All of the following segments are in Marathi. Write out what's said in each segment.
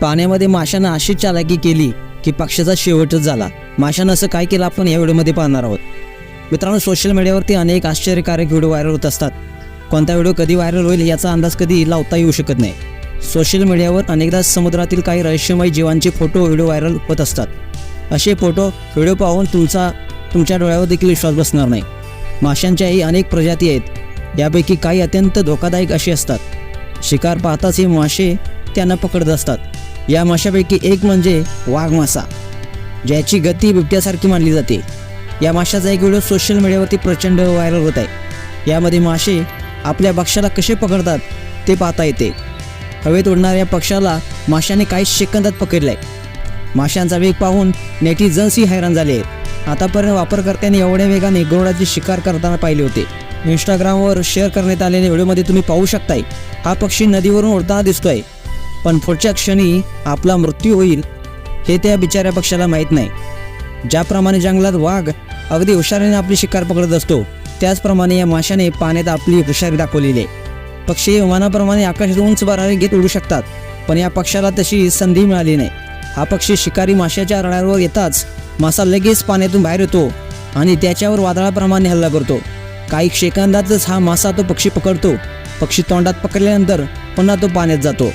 पाण्यामध्ये माशानं अशी चालाकी केली की पक्षाचा शेवटच झाला. माशानं असं काय केलं आपण या व्हिडिओमध्ये पाहणार आहोत. मित्रांनो सोशल मीडियावरती अनेक आश्चर्यकारक व्हिडिओ व्हायरल होत असतात. कोणता व्हिडिओ कधी व्हायरल होईल याचा अंदाज कधी लावता येऊ शकत नाही. सोशल मीडियावर अनेकदा समुद्रातील काही रहस्यमय जीवांचे फोटो व्हिडिओ व्हायरल होत असतात. असे फोटो व्हिडिओ पाहून तुमचा तुमच्या डोळ्यावर देखील विश्वास बसणार नाही. माशांच्याही अनेक प्रजाती आहेत. यापैकी काही अत्यंत धोकादायक अशी असतात. शिकार पाहताच हे मासे त्यांना पकडत असतात. या माशापैकी एक म्हणजे वाघ मासा ज्याची गती बिबट्यासारखी मानली जाते. या माशाचा एक व्हिडिओ सोशल मीडियावरती प्रचंड व्हायरल होत आहे. यामध्ये मासे आपल्या पक्षाला कसे पकडतात ते पाहता येते. हवेत उडणाऱ्या पक्षाला माशाने काही सेकंदात आहे माशांचा वेग पाहून नेटिझन्सही हैराण झाले. आहेत आतापर्यंत वापरकर्त्यांनी एवढ्या वेगाने गरुडाची शिकार करताना पाहिले होते. इंस्टाग्रामवर शेअर करण्यात आलेल्या व्हिडिओमध्ये तुम्ही पाहू शकताय हा पक्षी नदीवरून उडताना दिसतोय. पण पुढच्या क्षणी आपला मृत्यू होईल हे त्या बिचाऱ्या पक्षाला माहीत नाही. ज्याप्रमाणे जंगलात वाघ अगदी हुशारीने आपली शिकार पकडत असतो त्याचप्रमाणे या माशाने पाण्यात आपली हुशारी दाखवलेली आहे. पक्षी विमानाप्रमाणे आकाशात उंच बरारी घेत उडू शकतात पण या पक्षाला तशी संधी मिळाली नाही. हा पक्षी शिकारी माशाच्या रडारवर येताच मासा लगेच पाण्यातून बाहेर येतो आणि त्याच्यावर वादळाप्रमाणे हल्ला करतो. काही सेकंदातच हा मासा तो पक्षी पकडतो. पक्षी तोंडात पकडल्यानंतर पुन्हा तो पाण्यात जातो.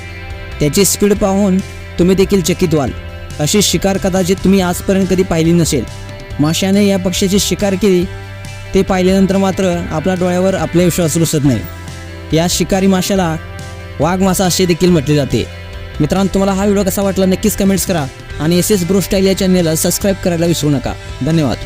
त्याची स्पीड पाहून तुम्ही देखील चकित व्हाल. अशी शिकार कदाचित तुम्ही आजपर्यंत कधी पाहिली नसेल. माशाने या पक्ष्याची शिकार केली ते पाहिल्यानंतर मात्र आपल्या डोळ्यावर आपला विश्वास रुसत नाही. या शिकारी माशाला वाघ मासा असे देखील म्हटले जाते. मित्रांनो तुम्हाला हा व्हिडिओ कसा वाटला नक्कीच कमेंट्स करा आणि एस एस ब्रो स्टाईल या चॅनलला सबस्क्राईब करायला विसरू नका. धन्यवाद.